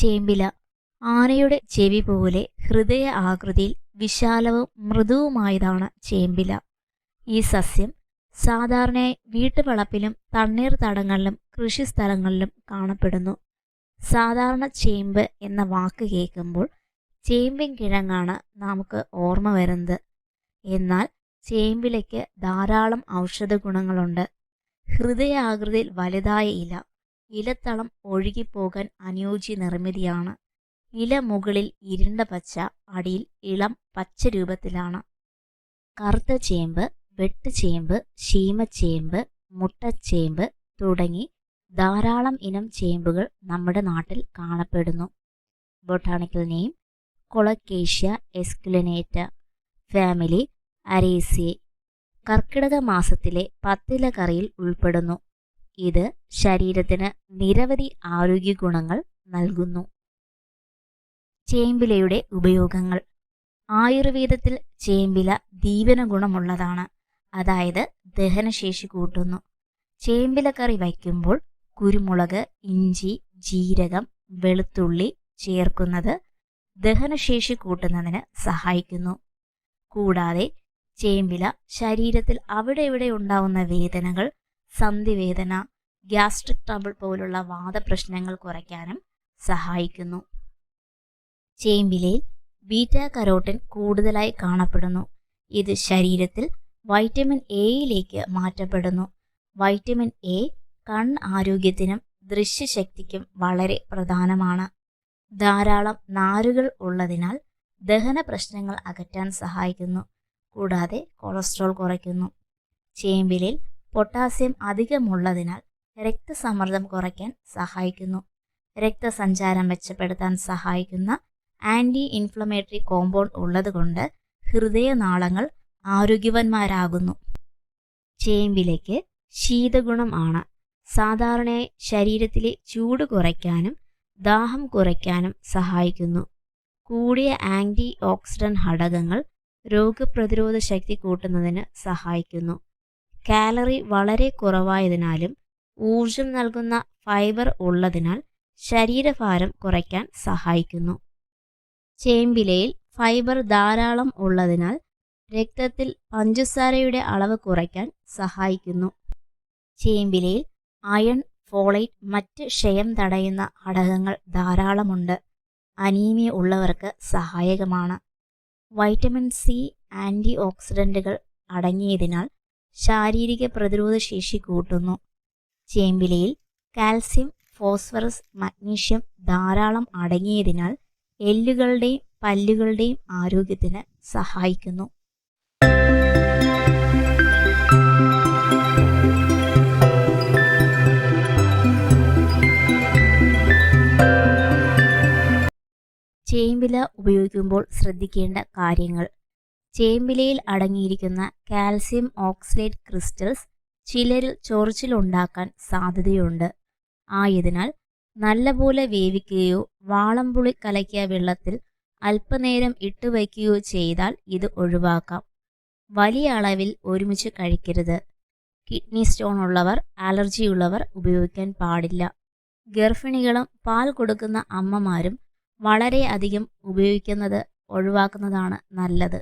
ചേമ്പില. ആനയുടെ ചെവി പോലെ ഹൃദയ ആകൃതിയിൽ വിശാലവും മൃദുവുമായതാണ് ചേമ്പില. ഈ സസ്യം സാധാരണയായി വീട്ടുവളപ്പിലും കൃഷി സ്ഥലങ്ങളിലും കാണപ്പെടുന്നു. സാധാരണ ചേമ്പ് എന്ന വാക്ക് കേൾക്കുമ്പോൾ ചേമ്പിൻ കിഴങ്ങാണ് നമുക്ക് ഓർമ്മ വരുന്നത്. എന്നാൽ ചേമ്പിലയ്ക്ക് ധാരാളം ഔഷധ ഗുണങ്ങളുണ്ട് ഹൃദയാകൃതിയിൽ വലുതായ ഇല ഇലത്തളം ഒഴുകിപ്പോകാൻ അനുയോജ്യ നിർമ്മിതിയാണ്. ഇല മുകളിൽ ഇരുണ്ട പച്ച അടിയിൽ ഇളം പച്ച രൂപത്തിലാണ്. കറുത്ത ചേമ്പ് വെട്ടുചേമ്പ് ശീമച്ചേമ്പ് മുട്ടച്ചേമ്പ് തുടങ്ങി ധാരാളം ഇനം ചേമ്പുകൾ നമ്മുടെ നാട്ടിൽ കാണപ്പെടുന്നു. Botanical name Colocasia esculenta family Araceae. കർക്കിടക മാസത്തിലെ പത്തില കറിയിൽ ഉൾപ്പെടുന്നു. ഇത് ശരീരത്തിന് നിരവധി ആരോഗ്യ ഗുണങ്ങൾ നൽകുന്നു. ചേമ്പിലയുടെ ഉപയോഗങ്ങൾ. ആയുർവേദത്തിൽ ചേമ്പില ദീപന ഗുണമുള്ളതാണ്. അതായത് ദഹനശേഷി കൂട്ടുന്നു. ചേമ്പില കറി വയ്ക്കുമ്പോൾ കുരുമുളക് ഇഞ്ചി ജീരകം വെളുത്തുള്ളി ചേർക്കുന്നത് ദഹനശേഷി കൂട്ടുന്നതിന് സഹായിക്കുന്നു. കൂടാതെ ചേമ്പില ശരീരത്തിൽ അവിടെ ഇവിടെ ഉണ്ടാവുന്ന വേദനകൾ സന്ധിവേദന ഗ്യാസ്ട്രിക് ട്രബിൾ പോലുള്ള വാദപ്രശ്നങ്ങൾ കുറയ്ക്കാനും സഹായിക്കുന്നു. ചേമ്പിലയിൽ ബീറ്റാ കരോട്ടിൻ കൂടുതലായി കാണപ്പെടുന്നു. ഇത് ശരീരത്തിൽ വൈറ്റമിൻ എയിലേക്ക് മാറ്റപ്പെടുന്നു. വൈറ്റമിൻ എ കൺ ആരോഗ്യത്തിനും ദൃശ്യശക്തിക്കും വളരെ പ്രധാനമാണ്. ധാരാളം നാരുകൾ ഉള്ളതിനാൽ ദഹന പ്രശ്നങ്ങൾ അകറ്റാൻ സഹായിക്കുന്നു. കൂടാതെ കൊളസ്ട്രോൾ കുറയ്ക്കുന്നു. ചേമ്പിലിൽ പൊട്ടാസ്യം അധികമുള്ളതിനാൽ രക്തസമ്മർദ്ദം കുറയ്ക്കാൻ സഹായിക്കുന്നു. രക്തസഞ്ചാരം മെച്ചപ്പെടുത്താൻ സഹായിക്കുന്ന ആന്റി ഇൻഫ്ലമേറ്ററി കോമ്പൗണ്ട് ഉള്ളതുകൊണ്ട് ഹൃദയനാളങ്ങൾ ആരോഗ്യവന്മാരാകുന്നു. ചേമ്പിലേക്ക് ശീതഗുണം ആണ്. സാധാരണയായി ശരീരത്തിലെ ചൂട് കുറയ്ക്കാനും ദാഹം കുറയ്ക്കാനും സഹായിക്കുന്നു. കൂടിയ ആന്റി ഓക്സിഡന്റ് ഘടകങ്ങൾ രോഗപ്രതിരോധ ശക്തി കൂട്ടുന്നതിന് സഹായിക്കുന്നു. കാലറി വളരെ കുറവായതിനാലും ഊർജം നൽകുന്ന ഫൈബർ ഉള്ളതിനാൽ ശരീരഭാരം കുറയ്ക്കാൻ സഹായിക്കുന്നു. ചേമ്പിലയിൽ ഫൈബർ ധാരാളം ഉള്ളതിനാൽ രക്തത്തിൽ പഞ്ചസാരയുടെ അളവ് കുറയ്ക്കാൻ സഹായിക്കുന്നു. ചേമ്പിലയിൽ അയൺ ഫോളേറ്റ് മറ്റ് ക്ഷയം തടയുന്ന ഘടകങ്ങൾ ധാരാളമുണ്ട്. അനീമിയ ഉള്ളവർക്ക് സഹായകമാണ്. വൈറ്റമിൻ സി ആന്റി ഓക്സിഡന്റുകൾ അടങ്ങിയതിനാൽ ശാരീരിക പ്രതിരോധ ശേഷി കൂട്ടുന്നു. ചേമ്പിലയിൽ കാൽസ്യം ഫോസ്ഫറസ് മഗ്നീഷ്യം ധാരാളം അടങ്ങിയതിനാൽ എല്ലുകളുടെയും പല്ലുകളുടെയും ആരോഗ്യത്തിന് സഹായിക്കുന്നു. ചേമ്പില ഉപയോഗിക്കുമ്പോൾ ശ്രദ്ധിക്കേണ്ട കാര്യങ്ങൾ. ചേമ്പിലയിൽ അടങ്ങിയിരിക്കുന്ന കാൽസ്യം ഓക്സലേറ്റ് ക്രിസ്റ്റൽസ് ചിലരിൽ ചൊറിച്ചിലുണ്ടാക്കാൻ സാധ്യതയുണ്ട്. ആയതിനാൽ നല്ലപോലെ വേവിക്കുകയോ വാളംപുളി കലക്കിയ വെള്ളത്തിൽ അല്പനേരം ഇട്ടുവയ്ക്കുകയോ ചെയ്താൽ ഇത് ഒഴിവാക്കാം. വലിയ അളവിൽ ഒരുമിച്ച് കഴിക്കരുത്. കിഡ്നി സ്റ്റോൺ ഉള്ളവർ അലർജി ഉള്ളവർ ഉപയോഗിക്കാൻ പാടില്ല. ഗർഭിണികളും പാൽ കൊടുക്കുന്ന അമ്മമാരും വളരെയധികം ഉപയോഗിക്കുന്നത് ഒഴിവാക്കുന്നതാണ് നല്ലത്.